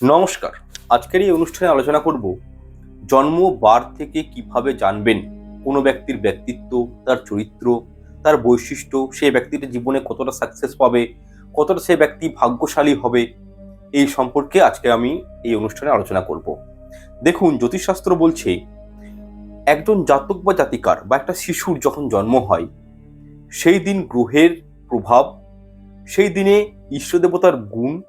নমস্কার। আজকের এই অনুষ্ঠানে আলোচনা করব, জন্ম বার থেকে কীভাবে জানবেন কোনো ব্যক্তির ব্যক্তিত্ব, তার চরিত্র, তার বৈশিষ্ট্য সেই ব্যক্তির জীবনে কতটা সাকসেস পাবে, কতটা সে ব্যক্তি ভাগ্যশালী হবে, এই সম্পর্কে আজকে আমি এই অনুষ্ঠানে আলোচনা করব। দেখুন, জ্যোতিষশাস্ত্র বলছে, একজন জাতক বা জাতিকার বা একটা শিশুর যখন জন্ম হয়, সেই দিন গ্রহের প্রভাব, সেই দিনে ঈশ্বর দেবতার গুণ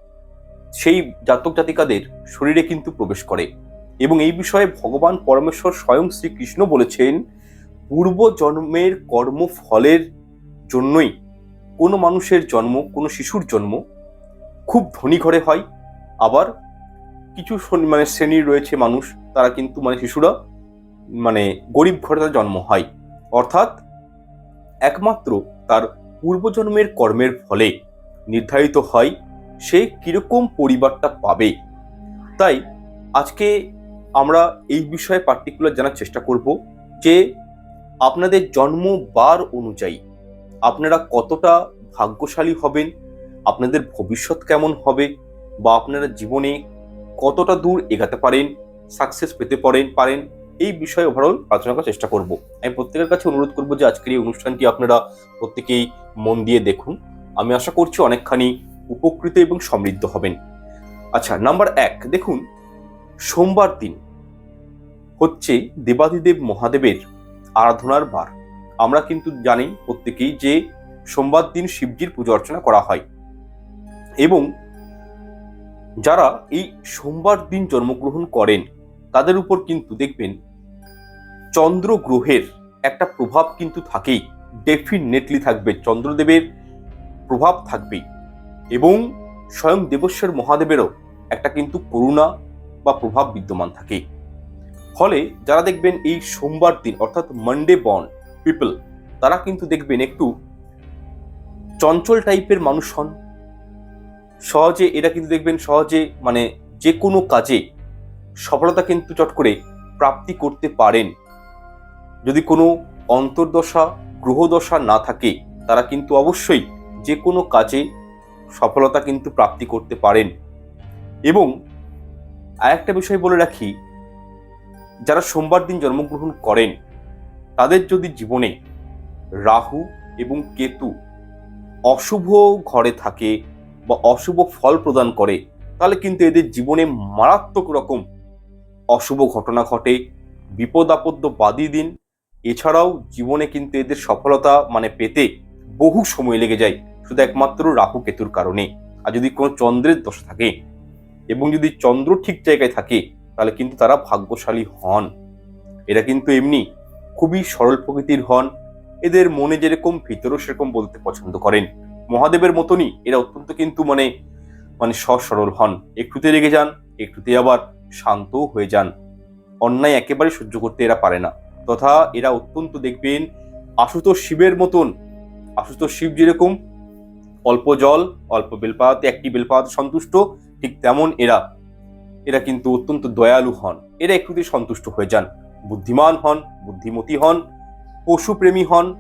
সেই জাতক জাতিকাদের শরীরে কিন্তু প্রবেশ করে। এবং এই বিষয়ে ভগবান পরমেশ্বর স্বয়ং শ্রীকৃষ্ণ বলেছেন পূর্ব জন্মের কর্মফলের জন্যই কোনো মানুষের জন্ম, কোনো শিশুর জন্ম খুব ধনী ঘরে হয়। আবার কিছু মানে শ্রেণির রয়েছে মানুষ, তারা কিন্তু মানে শিশুরা মানে গরিব ঘরে তার জন্ম হয়। অর্থাৎ একমাত্র তার পূর্বজন্মের কর্মের ফলে নির্ধারিত হয় সে কীরকম পরিবারটা পাবে? তাই আজকে আমরা এই বিষয়ে পার্টিকুলার জানার চেষ্টা করব যে আপনাদের জন্ম বার অনুযায়ী আপনারা কতটা ভাগ্যশালী হবেন, আপনাদের ভবিষ্যৎ কেমন হবে বা আপনারা জীবনে কতটা দূর এগাতে পারেন সাকসেস পেতে পারেন পারেন, এই বিষয়ে ওভারঅল আলোচনা করার চেষ্টা করব। আমি প্রত্যেকের কাছে অনুরোধ করব যে আজকের এই অনুষ্ঠানটি আপনারা প্রত্যেকেই মন দিয়ে দেখুন। আমি আশা করছি অনেকখানি উপকৃত এবং সমৃদ্ধ হবেন। আচ্ছা নাম্বার এক, দেখুন, সোমবার দিন হচ্ছে দেবাদিদেব মহাদেবের আরাধনার বার। আমরা কিন্তু জানি প্রত্যেকেই যে সোমবার দিন শিবজির পুজো অর্চনা করা হয়। এবং যারা এই সোমবার দিন জন্মগ্রহণ করেন, তাদের উপর কিন্তু দেখবেন চন্দ্র গ্রহের একটা প্রভাব কিন্তু থাকেই। ডেফিনেটলি থাকবে। চন্দ্রদেবের প্রভাব থাকবেই। এবং স্বয়ং দেবস্বর মহাদেবেরও একটা কিন্তু করুণা বা প্রভাব বিদ্যমান থাকে। ফলে যারা দেখবেন এই সোমবার দিন, অর্থাৎ মানডে বর্ন পিপল তারা কিন্তু দেখবেন একটু চঞ্চল টাইপের মানুষ হন। সহজে এরা কিন্তু দেখবেন সহজে মানে যে কোনো কাজে সফলতা কিন্তু চট করে প্রাপ্তি করতে পারেন। যদি কোনো অন্তর্দশা, গ্রহদশা না থাকে, তারা কিন্তু অবশ্যই যে কোনো কাজে সফলতা কিন্তু প্রাপ্তি করতে পারেন। এবং আরেকটা বিষয় বলে রাখি, যারা সোমবার দিন জন্মগ্রহণ করেন, তাদের যদি জীবনে রাহু এবং কেতু অশুভ ঘরে থাকে বা অশুভ ফল প্রদান করে, তাহলে কিন্তু এদের জীবনে মারাত্মক রকম অশুভ ঘটনা ঘটে, বিপদ আপদ্য বাদী দিন। এছাড়াও জীবনে কিন্তু এদের সফলতা মানে পেতে বহু সময় লেগে যায়। শুধু একমাত্র রাহু কেতুর কারণে। আর যদি কোনো চন্দ্রের দশা থাকে এবং যদি চন্দ্র ঠিক জায়গায় থাকে, তাহলে কিন্তু তারা ভাগ্যশালী হন। এরা কিন্তু এমনি খুবই সরল প্রকৃতির হন। এদের মনে যেরকম ভিতরও সেরকম বলতে পছন্দ করেন। মহাদেবের মতনই এরা অত্যন্ত কিন্তু মানে মানে সসরল হন। একটুতে রেগে যান, একটুতে আবার শান্তও হয়ে যান। অন্যায় একেবারে সহ্য করতে এরা পারে না। তথা এরা অত্যন্ত দেখবেন, আশুতোষ শিবের মতন। আশুতোষ শিব যেরকম অল্প জল, অল্প বেলপাতে, একটি বেলপাতে সন্তুষ্ট, ঠিক তেমন এরা। এরা কিন্তু অত্যন্ত দয়ালু হন। এরা একটুতে সন্তুষ্ট হয়ে যান, বুদ্ধিমান হন, বুদ্ধিমতী হন, পশুপ্রেমী হন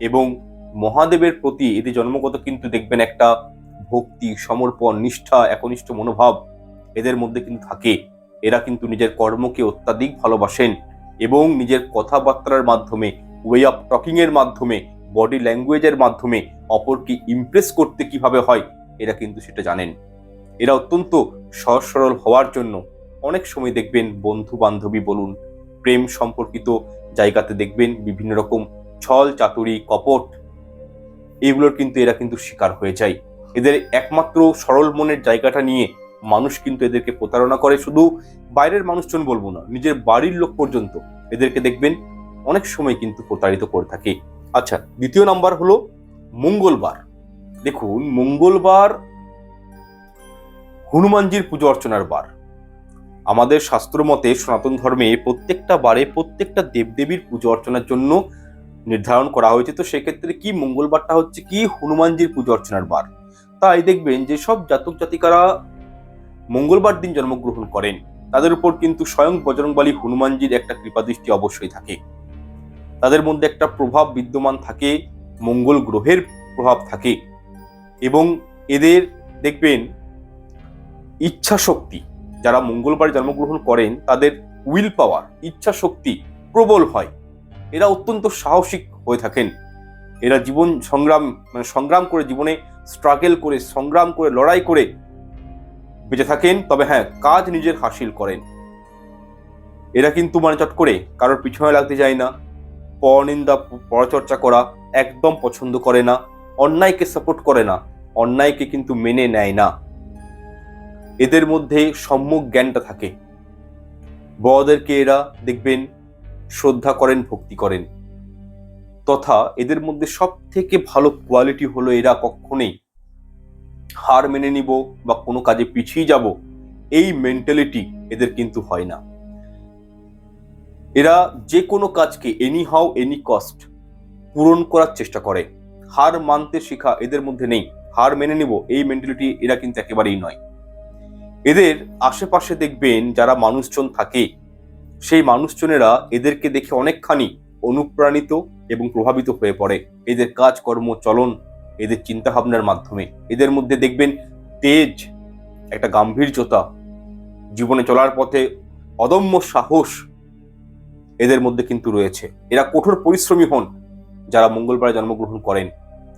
এবং মহাদেবের প্রতি এদের জন্মগত কিন্তু দেখবেন একটা ভক্তি, সমর্পণ, নিষ্ঠা, একনিষ্ঠ মনোভাব এদের মধ্যে কিন্তু থাকে। এরা কিন্তু নিজের কর্মকে অত্যাধিক ভালোবাসেন এবং নিজের কথাবার্তার মাধ্যমে ওয়ে অফ টকিংয়ের মাধ্যমে বডি ল্যাঙ্গুয়েজের মাধ্যমে অপরকে ইমপ্রেস করতে কীভাবে হয়, এরা কিন্তু সেটা জানেন। এরা অত্যন্ত সহজ সরল হওয়ার জন্য অনেক সময় দেখবেন বন্ধু বান্ধবী বলুন, প্রেম সম্পর্কিত জায়গাতে দেখবেন বিভিন্ন রকম ছল, চাতুরি, কপট, এগুলোর কিন্তু এরা কিন্তু শিকার হয়ে যায়। এদের একমাত্র সরল মনের জায়গাটা নিয়ে মানুষ কিন্তু এদেরকে প্রতারণা করে। শুধু বাইরের মানুষজন বলব না, নিজের বাড়ির লোক পর্যন্ত এদেরকে দেখবেন অনেক সময় কিন্তু প্রতারিত করে থাকে। আচ্ছা দ্বিতীয় নাম্বার হলো মঙ্গলবার। দেখুন, মঙ্গলবার হনুমানজির পুজো অর্চনার বার। আমাদের শাস্ত্র মতে সনাতন ধর্মে প্রত্যেকটা বারে প্রত্যেকটা দেবদেবীর পুজো অর্চনার জন্য নির্ধারণ করা হয়েছে। তো সেক্ষেত্রে কি মঙ্গলবারটা হচ্ছে কি হনুমানজির পুজো অর্চনার বার? তাই দেখবেন যে সব জাতক জাতিকারা মঙ্গলবার দিন জন্মগ্রহণ করেন। তাদের উপর কিন্তু স্বয়ং বজরংবলী হনুমানজির একটা কৃপাদৃষ্টি অবশ্যই থাকে। তাদের মধ্যে একটা প্রভাব বিদ্যমান থাকে, মঙ্গল গ্রহের প্রভাব থাকে এবং এদের দেখবেন ইচ্ছা শক্তি যারা মঙ্গলবারে জন্মগ্রহণ করেন, তাদের উইল পাওয়ার ইচ্ছা শক্তি প্রবল হয়। এরা অত্যন্ত সাহসিক হয়ে থাকেন। এরা জীবন সংগ্রাম মানে সংগ্রাম করে জীবনে স্ট্রাগল করে, সংগ্রাম করে, লড়াই করে বেঁচে থাকেন, তবে হ্যাঁ কাজ নিজের হাসিল করেন। এরা কিন্তু মানে চট করে কারোর পিছনে লাগতে যায় না। পরনিন্দা পরচর্চা করা একদম পছন্দ করে না, অন্যায়কে সাপোর্ট করে না, অন্যায়কে কিন্তু মেনে নেয় না। এদের মধ্যে সম্যক জ্ঞানটা থাকে। বড়দেরকে এরা দেখবেন শ্রদ্ধা করেন, ভক্তি করেন। তথা এদের মধ্যে সব থেকে ভালো কোয়ালিটি হলো এরা কখনোই হার মেনে নিব বা কোনো কাজে পিছিয়ে যাব, এই মেন্টালিটি এদের কিন্তু হয় না। এরা যে কোনো কাজকে এনি হাউ এনি কস্ট পূরণ করার চেষ্টা করে। হার মানতে শেখা এদের মধ্যে নেই। হার মেনে নিব, এই মেন্টালিটি এরা কিন্তু একেবারেই নয়। এদের আশেপাশে দেখবেন যারা মানুষজন থাকে, সেই মানুষজনেরা এদেরকে দেখে অনেকখানি অনুপ্রাণিত এবং প্রভাবিত হয়ে পড়ে। এদের কাজকর্ম, চলন, এদের চিন্তা ভাবনার মাধ্যমে। এদের মধ্যে দেখবেন তেজ, একটা গাম্ভীর্যতা, জীবনে চলার পথে অদম্য সাহস এদের মধ্যে কিন্তু রয়েছে। এরা কঠোর পরিশ্রমী হন, যারা মঙ্গলবারে জন্মগ্রহণ করেন।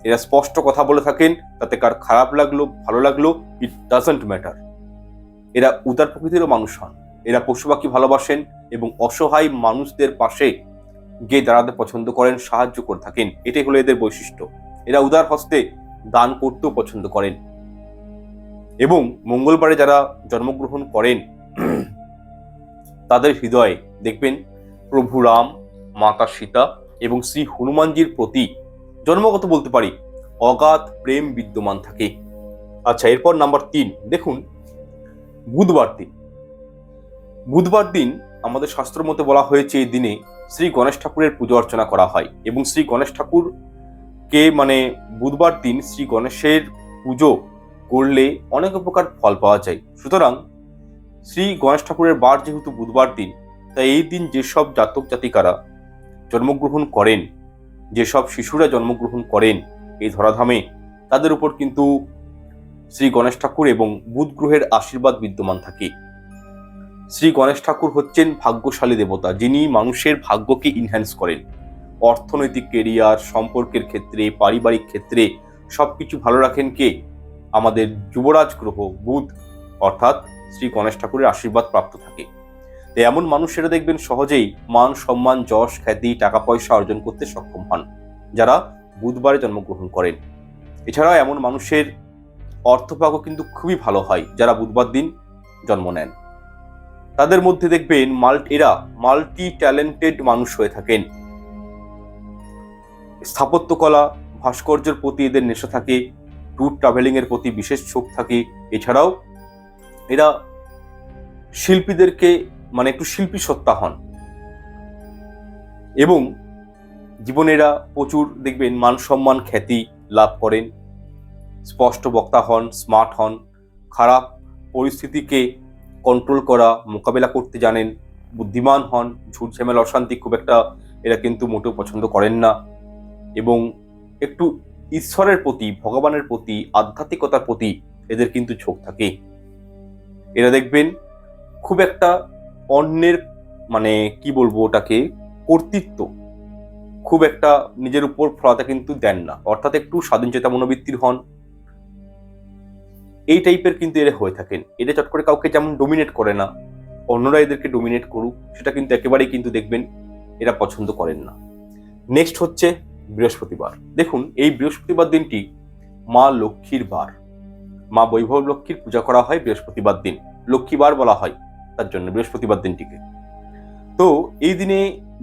এরা স্পষ্ট কথা বলে থাকেন, তাতে কার খারাপ লাগল, ভালো লাগল ইট ডাজন্ট ম্যাটার এরা উদার প্রকৃতিরও মানুষ হন। এরা পশু পাখি ভালোবাসেন এবং অসহায় মানুষদের পাশে গিয়ে দাঁড়াতে পছন্দ করেন, সাহায্য করে থাকেন। এটাই হলো এদের বৈশিষ্ট্য। এরা উদার হস্তে দান করতেও পছন্দ করেন। এবং মঙ্গলবারে যারা জন্মগ্রহণ করেন, তাদের হৃদয়ে দেখবেন প্রভু রাম মাতা সীতা এবং শ্রী হনুমানজির প্রতি জন্মগত বলতে পারি, অগাধ প্রেম বিদ্যমান থাকে। আচ্ছা এরপর নাম্বার তিন। দেখুন, বুধবার দিন। বুধবার দিন আমাদের শাস্ত্র মতে বলা হয়েছে এই দিনে শ্রী গণেশ ঠাকুরের পুজো অর্চনা করা হয় এবং শ্রী গণেশ ঠাকুরকে মানে বুধবার দিন শ্রী গণেশের পুজো করলে অনেক প্রকার ফল পাওয়া যায়। সুতরাং শ্রী গণেশ ঠাকুরের বার যেহেতু বুধবার দিন তাই এই দিন যেসব জাতক জাতিকারা জন্মগ্রহণ করেন, যেসব শিশুরা জন্মগ্রহণ করেন এই ধরাধামে, তাদের উপর কিন্তু শ্রী গণেশ ঠাকুর এবং বুধ গ্রহের আশীর্বাদ বিদ্যমান থাকে। শ্রী গণেশ ঠাকুর হচ্ছেন ভাগ্যশালী দেবতা, যিনি মানুষের ভাগ্যকে ইনহ্যান্স করেন। অর্থনৈতিক কেরিয়ার সম্পর্কের ক্ষেত্রে, পারিবারিক ক্ষেত্রে সব কিছু ভালো রাখেন কে? আমাদের যুবরাজ গ্রহ বুধ, অর্থাৎ শ্রী গণেশ ঠাকুরের আশীর্বাদ প্রাপ্ত থাকে। তো এমন মানুষেরা দেখবেন সহজেই মান, সম্মান, যশ, খ্যাতি, টাকা, পয়সা অর্জন করতে সক্ষম হন, যারা বুধবারে জন্মগ্রহণ করেন। এছাড়াও এমন মানুষের অর্থভাগ্য কিন্তু খুবই ভালো হয়, যারা বুধবার দিন জন্ম নেন। তাদের মধ্যে দেখবেন মাল্ট, এরা মাল্টি ট্যালেন্টেড মানুষ হয়ে থাকেন। স্থাপত্যকলা ভাস্কর্যের প্রতি এদের নেশা থাকে, ট্যুর ট্রাভেলিং এর প্রতি বিশেষ ঝোঁক থাকে। এছাড়াও এরা শিল্পীদেরকে মানে একটু শিল্পী সত্তা হন। এবং জীবনে এরা প্রচুর দেখবেন মান সম্মান খ্যাতি লাভ করেন। স্পষ্ট বক্তা হন, স্মার্ট হন, খারাপ পরিস্থিতিকে কন্ট্রোল করা, মোকাবেলা করতে জানেন, বুদ্ধিমান হন, ঝুট ঝামেলা, অশান্তি খুব একটা এরা কিন্তু মোটেও পছন্দ করেন না। এবং একটু ঈশ্বরের প্রতি, ভগবানের প্রতি, আধ্যাত্মিকতার প্রতি এদের কিন্তু ঝোঁক থাকে। এরা দেখবেন খুব একটা অন্যের মানে কি বলব ওটাকে, কর্তৃত্ব খুব একটা নিজের উপর ফলাতে কিন্তু দেন না। অর্থাৎ একটু স্বাধীন চেতা মনোবৃত্তির হন। এই টাইপের কিন্তু এরা হয়ে থাকেন। এরা চট করে কাউকে যেমন ডোমিনেট করে না, অন্যরা এদেরকে ডোমিনেট করুক, সেটা কিন্তু একেবারেই কিন্তু দেখবেন এরা পছন্দ করেন না। নেক্সট হচ্ছে বৃহস্পতিবার। দেখুন, এই বৃহস্পতিবার দিনটি মা লক্ষ্মীর বার। মা বৈভব লক্ষ্মীর পূজা করা হয় বৃহস্পতিবার দিন। লক্ষ্মীবার বলা হয়। তার জন্য, বৃহস্পতিবার দিনটিকে। তো এই দিনে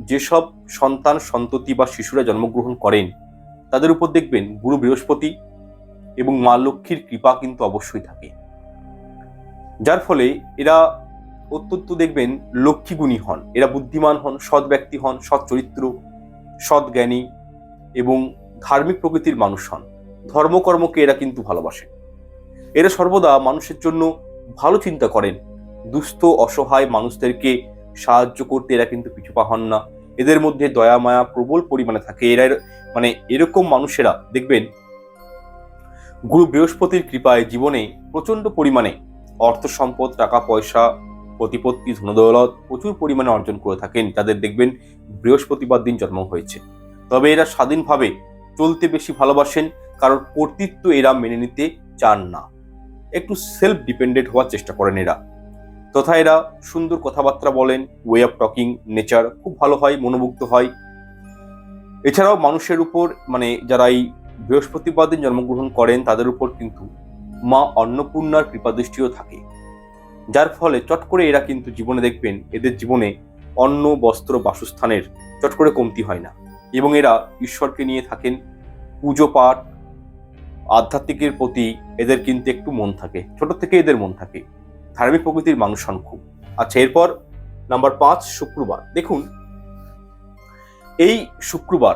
যেসব সন্তান, সন্ততি বা শিশুরা জন্মগ্রহণ করেন, তাদের উপর দেখবেন গুরু বৃহস্পতি এবং মা লক্ষ্মীর কৃপা কিন্তু অবশ্যই থাকে। যার ফলে এরা অত্যন্ত দেখবেন লক্ষ্মীগুণী হন, এরা বুদ্ধিমান হন, সৎ ব্যক্তি হন, সৎ চরিত্র, সৎ জ্ঞানী এবং ধার্মিক প্রকৃতির মানুষ হন। ধর্মকর্মকে এরা কিন্তু ভালোবাসে এরা সর্বদা মানুষের জন্য ভালো চিন্তা করেন দুস্থ, অসহায় মানুষদেরকে সাহায্য করতে এরা কিন্তু পিছু পা হন না। এদের মধ্যে দয়া, মায়া প্রবল পরিমাণে থাকে। এরা মানে এরকম মানুষেরা, দেখবেন, গুরু বৃহস্পতির কৃপায় জীবনে প্রচণ্ড পরিমাণে অর্থ সম্পদ, টাকা, পয়সা, প্রতিপত্তি, ধনদৌলত প্রচুর পরিমাণে অর্জন করে থাকেন। যাদের দেখবেন বৃহস্পতিবার দিন জন্ম হয়েছে। তবে এরা স্বাধীনভাবে চলতে বেশি ভালোবাসেন, কারণ কর্তৃত্ব এরা মেনে নিতে চান না। একটু সেলফ ডিপেন্ডেন্ট হওয়ার চেষ্টা করেন এরা। তথা এরা সুন্দর কথাবার্তা বলেন ওয়ে অফ টকিং নেচার খুব ভালো হয়, মনোমুগ্ধ হয়। এছাড়াও মানুষের উপর মানে যারা এই বৃহস্পতিবার দিন জন্মগ্রহণ করেন, তাদের উপর কিন্তু মা অন্নপূর্ণার কৃপাদৃষ্টিও থাকে। যার ফলে চট করে এরা কিন্তু জীবনে দেখবেন, এদের জীবনে অন্ন, বস্ত্র, বাসস্থানের চট করে কমতি হয় না। এবং এরা ঈশ্বরকে নিয়ে থাকেন, পুজো পাঠ, আধ্যাত্মিকের প্রতি এদের কিন্তু একটু মন থাকে, ছোট থেকে এদের মন থাকে। ধার্মিক প্রকৃতির মানুষ হন খুব। আচ্ছা এরপর নাম্বার পাঁচ, শুক্রবার। দেখুন, এই শুক্রবার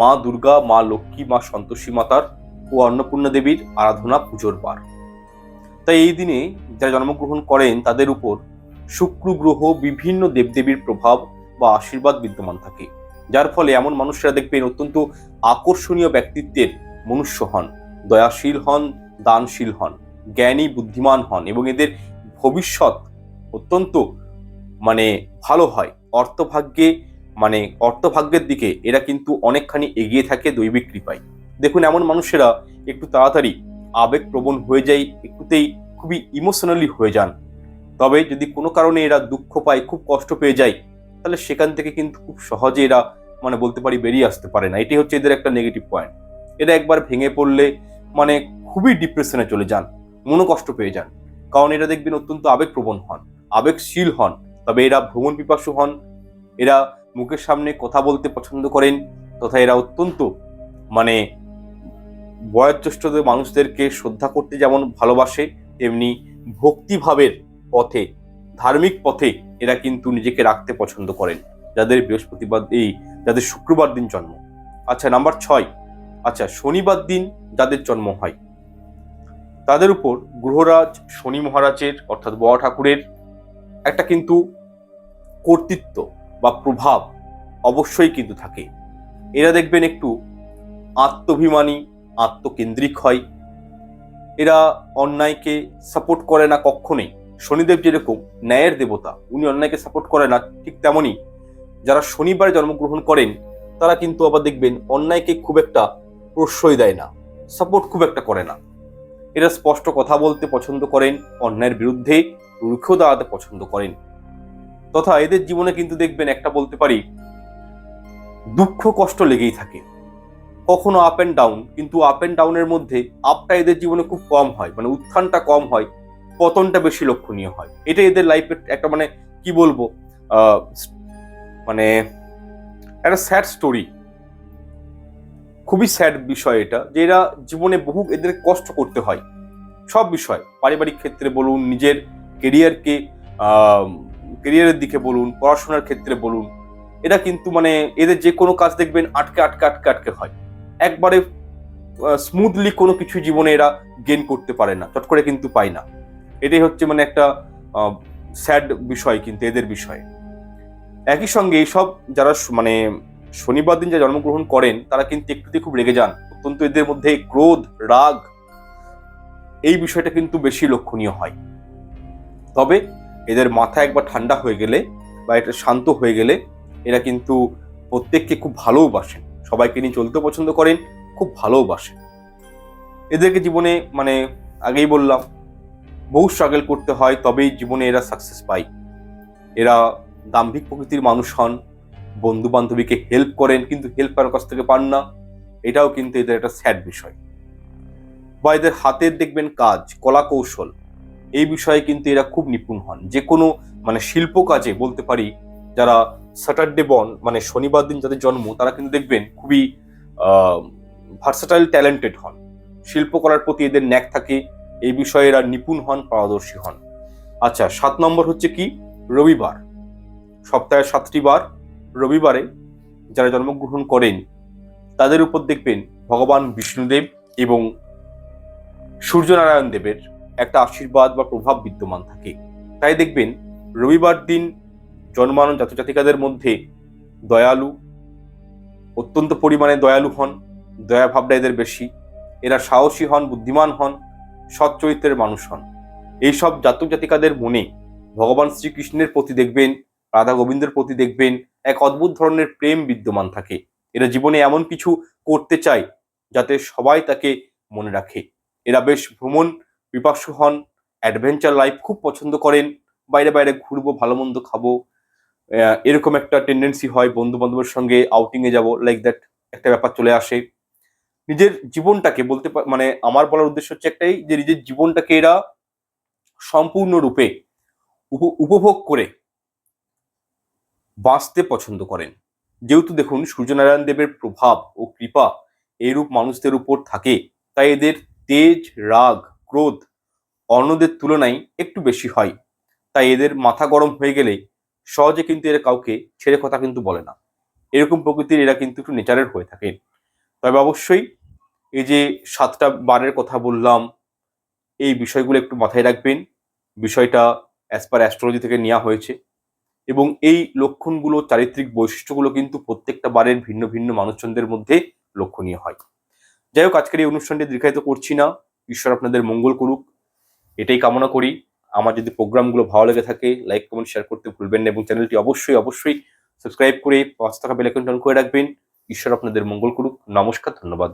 মা দুর্গা, মা লক্ষ্মী, মা সন্তোষী মাতার ও অন্নপূর্ণা দেবীর আরাধনা পুজোর বার। তাই এই দিনে যারা জন্মগ্রহণ করেন, তাদের উপর শুক্র গ্রহ বিভিন্ন দেবদেবীর প্রভাব বা আশীর্বাদ বিদ্যমান থাকে। যার ফলে এমন মানুষরা দেখবেন অত্যন্ত আকর্ষণীয় ব্যক্তিত্বের মনুষ্য হন, দয়াশীল হন, দানশীল হন, জ্ঞানী, বুদ্ধিমান হন এবং এদের ভবিষ্যৎ অত্যন্ত মানে ভালো হয়। অর্থভাগ্যে মানে অর্থভাগ্যের দিকে এরা কিন্তু অনেকখানি এগিয়ে থাকে দৈবিক কৃপায়। দেখুন, এমন মানুষেরা একটু তাড়াতাড়ি আবেগপ্রবণ হয়ে যায়, একটুতেই খুবই ইমোশনালি হয়ে যান। তবে যদি কোনো কারণে এরা দুঃখ পায়, খুব কষ্ট পেয়ে যায়, তাহলে সেখান থেকে কিন্তু খুব সহজে এরা মানে বলতে পারি বেরিয়ে আসতে পারে না। এটি হচ্ছে এদের একটা নেগেটিভ পয়েন্ট এরা একবার ভেঙে পড়লে মানে খুবই ডিপ্রেশনে চলে যান মনোকষ্ট পেয়ে যান। কারণ এরা দেখবেন অত্যন্ত আবেগপ্রবণ হন, আবেগশীল হন। তবে এরা ভ্রমণ পিপাসু হন, এরা মুখের সামনে কথা বলতে পছন্দ করেন তথা এরা অত্যন্ত মানে বয়োজ্যেষ্ঠদের মানুষদেরকে শ্রদ্ধা করতে যেমন ভালোবাসে, তেমনি ভক্তিভাবের পথে, ধার্মিক পথে এরা কিন্তু নিজেকে রাখতে পছন্দ করেন, যাদের বৃহস্পতিবার এই, যাদের শুক্রবার দিন জন্ম। আচ্ছা নাম্বার ছয়। আচ্ছা শনিবার দিন যাদের জন্ম হয়। তাদের উপর গ্রহরাজ শনি মহারাজের, অর্থাৎ বড় ঠাকুরের একটা কিন্তু কর্তৃত্ব বা প্রভাব অবশ্যই কিন্তু থাকে। এরা দেখবেন একটু আত্মভিমানী, আত্মকেন্দ্রিক হয়। এরা অন্যায়কে সাপোর্ট করে না কখনোই। শনিদেব যেরকম ন্যায়ের দেবতা, উনি অন্যায়কে সাপোর্ট করে না ঠিক তেমনই। যারা শনিবারে জন্মগ্রহণ করেন, তারা কিন্তু আবার দেখবেন অন্যায়কে খুব একটা প্রশ্রয় দেয় না সাপোর্ট খুব একটা করে না। এরা স্পষ্ট কথা বলতে পছন্দ করেন, অন্যায়ের বিরুদ্ধে রুখেও দাঁড়াতে পছন্দ করেন। তথা এদের জীবনে কিন্তু দেখবেন একটা বলতে পারি, দুঃখ কষ্ট লেগেই থাকে। কখনো আপ অ্যান্ড ডাউন কিন্তু আপ অ্যান্ড ডাউনের মধ্যে আপটা এদের জীবনে খুব কম হয় মানে উত্থানটা কম হয়, পতনটা বেশি লক্ষণীয় হয়। এটা এদের লাইফের একটা মানে কি বলব মানে একটা স্যাড স্টোরি খুবই স্যাড বিষয় এটা, যে এরা জীবনে বহু এদের কষ্ট করতে হয়। সব বিষয়, পারিবারিক ক্ষেত্রে বলুন, নিজের কেরিয়ারকে কেরিয়ারের দিকে বলুন, পড়াশোনার ক্ষেত্রে বলুন এটা কিন্তু মানে এদের যে কোনো কাজ দেখবেন আটকে আটকে আটকে আটকে হয়। একবারে স্মুথলি কোনো কিছু জীবনে এরা গেন করতে পারে না, চট করে কিন্তু পায় না। এটাই হচ্ছে মানে একটা স্যাড বিষয় কিন্তু এদের বিষয়ে। একই সঙ্গে এইসব যারা মানে শনিবার দিন যারা জন্মগ্রহণ করেন, তারা কিন্তু একটুতে খুব রেগে যান। অত্যন্ত এদের মধ্যে ক্রোধ, রাগ, এই বিষয়টা কিন্তু বেশি লক্ষণীয় হয়। তবে এদের মাথা একবার ঠান্ডা হয়ে গেলে বা এটা শান্ত হয়ে গেলে এরা কিন্তু প্রত্যেককে খুব ভালোবাসেন সবাইকে নিয়ে চলতে পছন্দ করেন, খুব ভালোবাসেন এদেরকে জীবনে মানে আগেই বললাম, বহু স্ট্রাগল করতে হয়, তবেই জীবনে এরা সাকসেস পায়। এরা দাম্ভিক প্রকৃতির মানুষ হন বন্ধু বান্ধবীকে হেল্প করেন, কিন্তু হেল্প কারোর কাছ থেকে পান না। এটাও কিন্তু এদের একটা স্যাড বিষয়। বা এদের হাতের দেখবেন কাজ, কলা কৌশল, এই বিষয়ে কিন্তু এরা খুব নিপুণ হন। যে কোনো মানে শিল্প কাজে বলতে পারি, যারা স্যাটারডে বন মানে শনিবার দিন যাদের জন্ম, তারা কিন্তু দেখবেন খুবই ভার্সাটাইল ট্যালেন্টেড হন। শিল্পকলার প্রতি এদের ন্যাক থাকে, এই বিষয়ে এরা নিপুণ হন, পারদর্শী হন। আচ্ছা সাত নম্বর হচ্ছে কি? রবিবার। সপ্তাহে সাতটি বার রবিবারে যারা জন্মগ্রহণ করেন, তাদের উপর দেখবেন ভগবান বিষ্ণুদেব এবং সূর্যনারায়ণ দেবের একটা আশীর্বাদ বা প্রভাব বিদ্যমান থাকে। তাই দেখবেন রবিবার দিন জন্মানো জাতজাতিকাদের মধ্যে দয়ালু, অত্যন্ত পরিমাণে দয়ালু হন, দয়া ভাবটা এদের বেশি। এরা সাহসী হন, বুদ্ধিমান হন, সৎ চরিত্রের মানুষ হন। এইসব জাতক জাতিকাদের মনে ভগবান শ্রীকৃষ্ণের প্রতি দেখবেন, রাধা গোবিন্দের প্রতি দেখবেন এক অদ্ভুত ধরনের প্রেম বিদ্যমান থাকে। এরা জীবনে এমন কিছু করতে চায়, যাতে সবাই তাকে মনে রাখে। এরা বেশ ভ্রমণ বিপাসু হন অ্যাডভেঞ্চার লাইফ খুব পছন্দ করেন, বাইরে বাইরে ঘুরবো, ভালো মন্দ খাব। এরকম একটা টেন্ডেন্সি হয় বন্ধু বান্ধবের সঙ্গে আউটিংয়ে যাব লাইক দ্যাট একটা ব্যাপার চলে আসে। নিজের জীবনটাকে বলতে মানে আমার বলার উদ্দেশ্য হচ্ছে একটাই যে, নিজের জীবনটাকে এরা সম্পূর্ণরূপে উপ- উপভোগ করে বাঁচতে পছন্দ করেন। যেহেতু দেখুন, সূর্যনারায়ণ দেবের প্রভাব ও কৃপা এইরূপ মানুষদের উপর থাকে, তাই এদের তেজ, রাগ, ক্রোধ অন্যদের তুলনায় একটু বেশি হয়। তাই এদের মাথা গরম হয়ে গেলে সহজে কিন্তু এরা কাউকে ছেড়ে কথা কিন্তু বলে না। এরকম প্রকৃতির এরা কিন্তু একটু নেচারের হয়ে থাকে। তবে অবশ্যই এই যে সাতটা বারের কথা বললাম, এই বিষয়গুলো একটু মাথায় রাখবেন। বিষয়টা অ্যাজ পার অ্যাস্ট্রোলজি থেকে নেওয়া হয়েছে। এবং এই লক্ষণগুলো, চারিত্রিক বৈশিষ্ট্যগুলো কিন্তু প্রত্যেকটা বারের ভিন্ন ভিন্ন মানুষজনদের মধ্যে লক্ষণীয় হয়। যাই হোক, আজকের এই অনুষ্ঠানটি দীর্ঘায়িত করছি না। ঈশ্বর আপনাদের মঙ্গল করুক। এটাই কামনা করি। আমার যদি প্রোগ্রামগুলো ভালো লেগে থাকে, লাইক, কমেন্ট, শেয়ার করতে ভুলবেন না এবং চ্যানেলটি অবশ্যই অবশ্যই সাবস্ক্রাইব করে পাঁচ টাকা বেল আইকন অন করে রাখবেন। ঈশ্বর আপনাদের মঙ্গল করুক। নমস্কার, ধন্যবাদ।